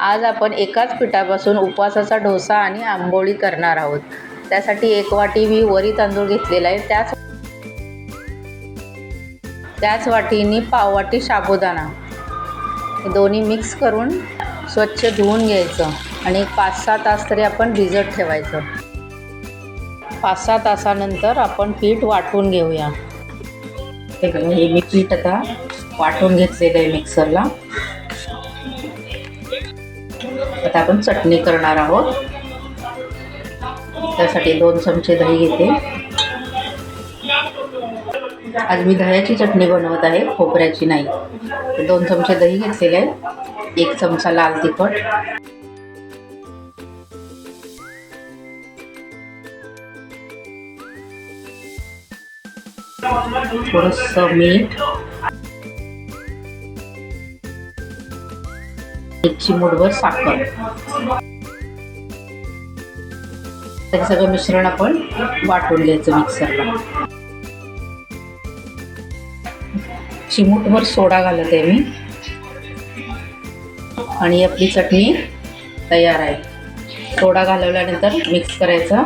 आज आपण एकाच पिठापासून उपवासाचा डोसा आणि आंबोळी करणार आहोत. त्यासाठी एक वाटी मी वरी तांदूळ घेतलेला आहे. त्याच त्याच वाटीने पाववाटी साबुदाणा. दोन्ही मिक्स करून स्वच्छ धुवून घ्यायचं आणि पाच सहा तास तरी आपण भिजत ठेवायचं. पाच सहा तासानंतर आपण पीठ वाटून घेऊया. हे हे मी पीठ आता वाटून घेतलेलं आहे मिक्सरला. आता आपण चटणी करणार आहोत. त्यासाठी दोन चमचे दही घेते. आज मी दह्याची चटणी बनवत आहे खोबऱ्याची नाही. दोन चमचे दही घेतलेले आहे. एक चमचा लाल तिखट. थोडंसं मीठ. चिमूटभर साखर. हे सगळं मिश्रण आपण वाटून घ्यायचं मिक्सरला. चिमूटभर सोडा घालत आहे मी. आणि आपली चटणी तयार आहे. सोडा घालवल्यानंतर मिक्स करायचा.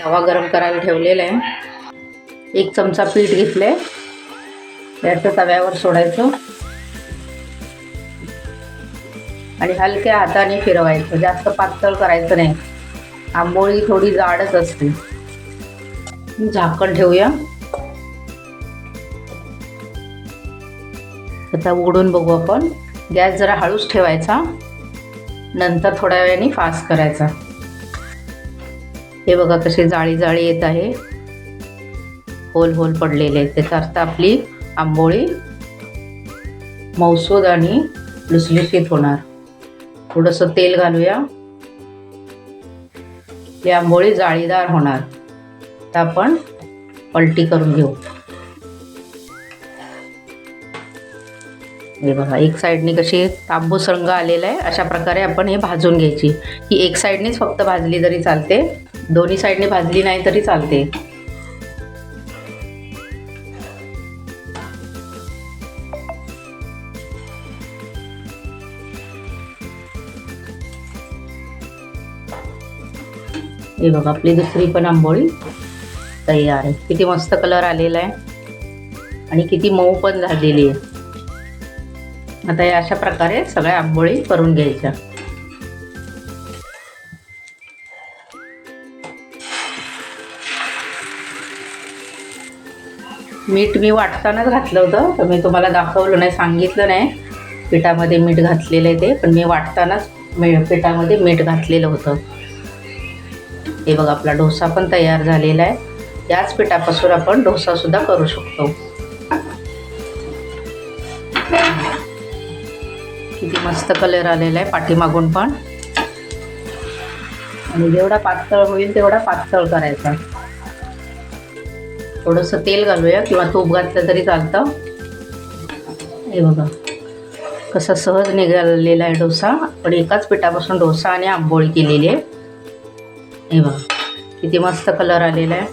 तवा गरम करायला ठेवलेला आहे. एक चमचा पीठ घेतले याचं तव्यावर सोडायचं. आणि हलक्या हाताने फिरवायचं. जास्त पातळ करायचं नाही. आंबोळी थोडी जाडच असते. झाकण ठेवूया. आता उघडून बघू आपण. गॅस जरा हळूच ठेवायचा. नंतर थोड्या वेळाने फास्ट करायचा. हे बघा कसे जाळी जाळी येत आहे. होल होल पडलेले आहेत. त्याचा अर्थ आपली आंबोळी मौसूद आणि लुसलुशीत होणार. थोडंसं तेल घालूया. ही आंबोळी जाळीदार होणार. तर आपण पलटी करून घेऊ. हे बघा एक साईडने कशी तांबूस रंग आलेला आहे अशा प्रकारे आपण हे भाजून घ्यायची. ही एक साईडनेच फक्त भाजली तरी चालते दोन्ही साईडने भाजली नाही तरी चालते. हे बघा आपली दुसरी पण आंबोळी तयार आहे. किती मस्त कलर आलेला आहे. आणि किती मऊ पण झालेली आहे. आता या अशा प्रकारे सगळ्या आंबोळी करून घ्यायच्या. मीठ मी वाटतानाच घातलं होतं तर मी तुम्हाला दाखवलं नाही सांगितलं नाही. पिठामध्ये मीठ घातलेलं आहे ते पण मी वाटतानाच मी पिठामध्ये मीठ घातलेलं होतं. हे बघ आपला डोसा पण तयार झालेला आहे. याच पिठापासून आपण डोसासुद्धा करू शकतो. किती मस्त कलर आलेला आहे पाठीमागून पण. आणि जेवढा पातळ होईल तेवढा पातळ करायचा. थोडंसं तेल घालूया किंवा तूप घातलं तरी चालतं. हे बघा. कसा सहज निघालेला आहे डोसा. पण एकाच पिठापासून डोसा आणि आंबोळी केलेली आहे. हे बघा किती मस्त कलर आलेला आहे.